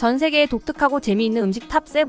전 세계의 독특하고 재미있는 음식 탑 7.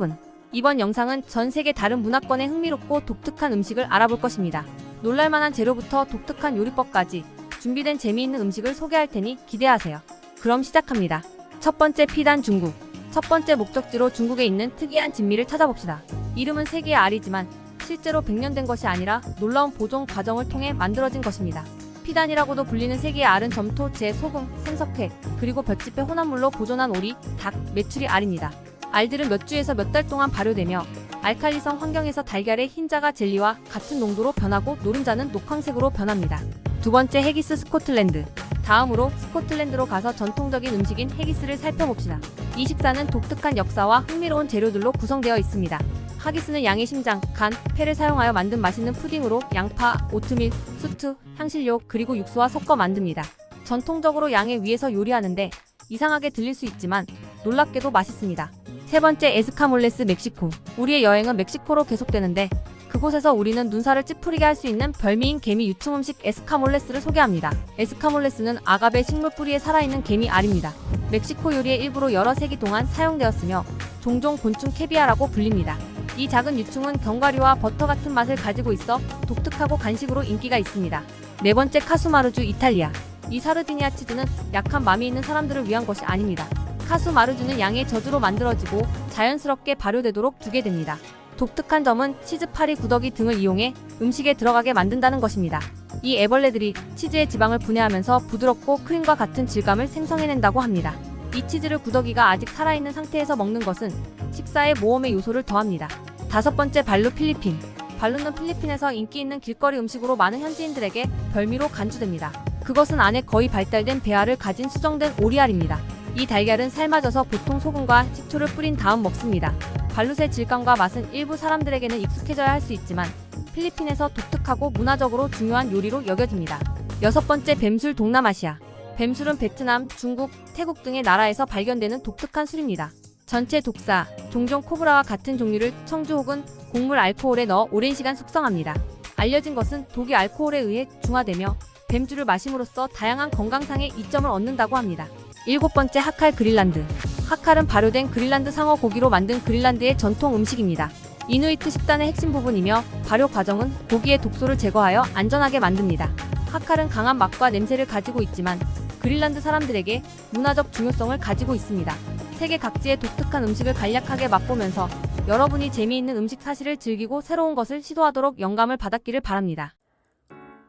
이번 영상은 전 세계 다른 문화권의 흥미롭고 독특한 음식을 알아볼 것입니다. 놀랄만한 재료부터 독특한 요리법까지 준비된 재미있는 음식을 소개할 테니 기대하세요. 그럼 시작합니다. 첫 번째 피단 중국. 첫 번째 목적지로 중국에 있는 특이한 진미를 찾아봅시다. 이름은 세계의 알이지만 실제로 100년 된 것이 아니라 놀라운 보존 과정을 통해 만들어진 것입니다. 피단이라고도 불리는 세계의 알은 점토, 재, 소금, 생석회, 그리고 볏짚의 혼합 물로 보존한 오리, 닭, 메추리 알입니다. 알들은 몇 주에서 몇 달 동안 발효되며 알칼리성 환경에서 달걀의 흰자가 젤리와 같은 농도로 변하고 노른자는 녹황색으로 변합니다. 두 번째 헤기스 스코틀랜드. 다음으로 스코틀랜드로 가서 전통적인 음식인 헤기스를 살펴봅시다. 이 식사는 독특한 역사와 흥미로운 재료들로 구성되어 있습니다. 하기스는 양의 심장, 간, 폐를 사용하여 만든 맛있는 푸딩으로 양파, 오트밀, 수트, 향신료 그리고 육수와 섞어 만듭니다. 전통적으로 양의 위에서 요리하는데 이상하게 들릴 수 있지만 놀랍게도 맛있습니다. 세 번째 에스카몰레스 멕시코. 우리의 여행은 멕시코로 계속되는데 그곳에서 우리는 눈살을 찌푸리게 할 수 있는 별미인 개미 유충 음식 에스카몰레스를 소개합니다. 에스카몰레스는 아가베 식물 뿌리에 살아있는 개미 알입니다. 멕시코 요리의 일부로 여러 세기 동안 사용되었으며 종종 곤충 캐비아라고 불립니다. 이 작은 유충은 견과류와 버터 같은 맛을 가지고 있어 독특하고 간식으로 인기가 있습니다. 네 번째 카수마르주 이탈리아. 이 사르디니아 치즈는 약한 마음이 있는 사람들을 위한 것이 아닙니다. 카수마르주는 양의 젖으로 만들어지고 자연스럽게 발효되도록 두게 됩니다. 독특한 점은 치즈 파리 구더기 등을 이용해 음식에 들어가게 만든다는 것입니다. 이 애벌레들이 치즈의 지방을 분해하면서 부드럽고 크림과 같은 질감을 생성해낸다고 합니다. 이 치즈를 구더기가 아직 살아있는 상태에서 먹는 것은 식사에 모험의 요소를 더합니다. 다섯 번째 발루 필리핀. 발루는 필리핀에서 인기 있는 길거리 음식으로 많은 현지인들에게 별미로 간주됩니다. 그것은 안에 거의 발달된 배알을 가진 수정된 오리알입니다. 이 달걀은 삶아져서 보통 소금과 식초를 뿌린 다음 먹습니다. 발룻의 질감과 맛은 일부 사람들에게는 익숙해져야 할 수 있지만 필리핀에서 독특하고 문화적으로 중요한 요리로 여겨집니다. 여섯 번째 뱀술 동남아시아. 뱀술은 베트남, 중국, 태국 등의 나라에서 발견되는 독특한 술입니다. 전체 독사, 종종 코브라와 같은 종류를 청주 혹은 곡물 알코올에 넣어 오랜 시간 숙성합니다. 알려진 것은 독이 알코올에 의해 중화되며 뱀줄을 마심으로써 다양한 건강상의 이점을 얻는다고 합니다. 일곱 번째 하칼 그릴란드. 하칼은 발효된 그릴란드 상어 고기로 만든 그릴란드의 전통 음식입니다. 이누이트 식단의 핵심 부분이며 발효 과정은 고기의 독소를 제거하여 안전하게 만듭니다. 하칼은 강한 맛과 냄새를 가지고 있지만 그릴란드 사람들에게 문화적 중요성을 가지고 있습니다. 세계 각지의 독특한 음식을 간략하게 맛보면서 여러분이 재미있는 음식 사실을 즐기고 새로운 것을 시도하도록 영감을 받았기를 바랍니다.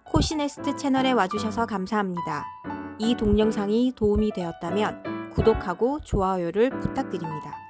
코시네스트 채널에 와주셔서 감사합니다. 이 동영상이 도움이 되었다면 구독하고 좋아요를 부탁드립니다.